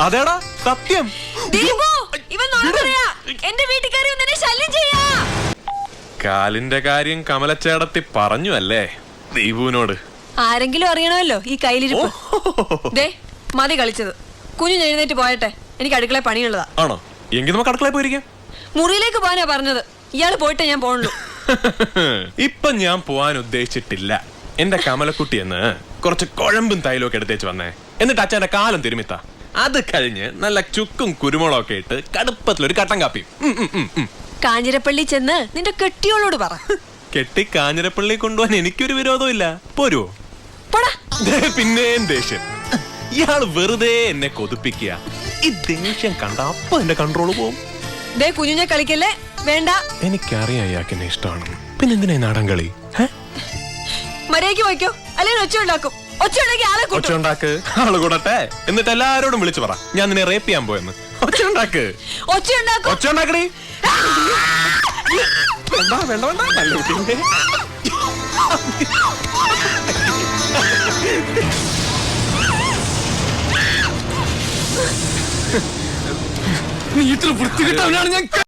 അതേടാ സത്യം. ഇവൻ എന്റെ വീട്ടിൽ കയറി ശല്യം ചെയ്യാ. കാലിന്റെ കാര്യം കമലച്ചേടത്തി പറഞ്ഞു അല്ലേ? ദീപുവിനോട്. ആരെങ്കിലും അറിയണമല്ലോ ഈ കയ്യിലിരിപ്പ്. ദേ മതി കളിച്ചത്. കുഞ്ഞു എഴുന്നേറ്റ് പോയട്ടെ. എനിക്ക് അടുക്കള പണിയുള്ളതാ. ആണോ? എങ്കിൽ നമുക്ക് അടുക്കള പോയിരിക്കാം. മുറിയിലേക്ക് പോകാനാ പറഞ്ഞത്. ഇയാൾ പോയിട്ടേ ഞാൻ പോണുള്ളൂ ഇപ്പൊ ഞാൻ പോവാൻ ഉദ്ദേശിച്ചിട്ടില്ല. എന്റെ കമലക്കുട്ടി എന്ന് കുറച്ച് കുഴമ്പും തൈലൊക്കെ എടുത്തേച്ച് വന്നേ. എന്നിട്ട് അച്ഛന്റെ കാലം തിരുമിത്ത അത് കഴിഞ്ഞ് നല്ല ചുക്കും കുരുമുളകും ഒക്കെ ഇട്ട് കടുപ്പത്തിലൊരു കട്ടൻ കാപ്പി. കാഞ്ഞിരപ്പള്ളി ചെന്ന് നിന്റെ കെട്ടിയോളോട് പറ. കെട്ടി കാഞ്ഞിരപ്പള്ളി കൊണ്ടുപോകാൻ എനിക്കൊരു വിരോധവും ഇല്ല പോരുവോ പിന്നെ ദേഷ്യം. ഇയാൾ വെറുതെ എന്നെ കൊതിപ്പിക്കുക. ഈ ദേഷ്യം കണ്ട അപ്പൊ എന്റെ കൺട്രോൾ പോവും. ദേ കുഞ്ഞുഞ്ഞെ കളിക്കല്ലേ? വേണ്ട. എനിക്കറിയാം ഇയാൾക്ക് എന്നെ ഇഷ്ടമാണ്. പിന്നെ എന്തിനാ ഈ നാടൻ കളി? ഹേ? മര്യാദയ്ക്ക് വയ്ക്കോ. അല്ലെങ്കിൽ ഒച്ച ഉണ്ടാക്കും ഒച്ച ആളെ കൂട്ടും. ഉണ്ടാക്ക്. ആൾ കൂടട്ടെ. എന്നിട്ട് എല്ലാരോടും വിളിച്ചു പറ. ഞാൻ നിന്നെ റേപ്പ് ചെയ്യാൻ പോയെന്ന്. ഒച്ച ഉണ്ടാക്ക്. ഒച്ച ഉണ്ടാക്കും. ഒച്ച വേണ്ട വേണ്ട വേണ്ട. നല്ല നീ ഇത്ര വൃത്തികെട്ടവനാണ് ഞാൻ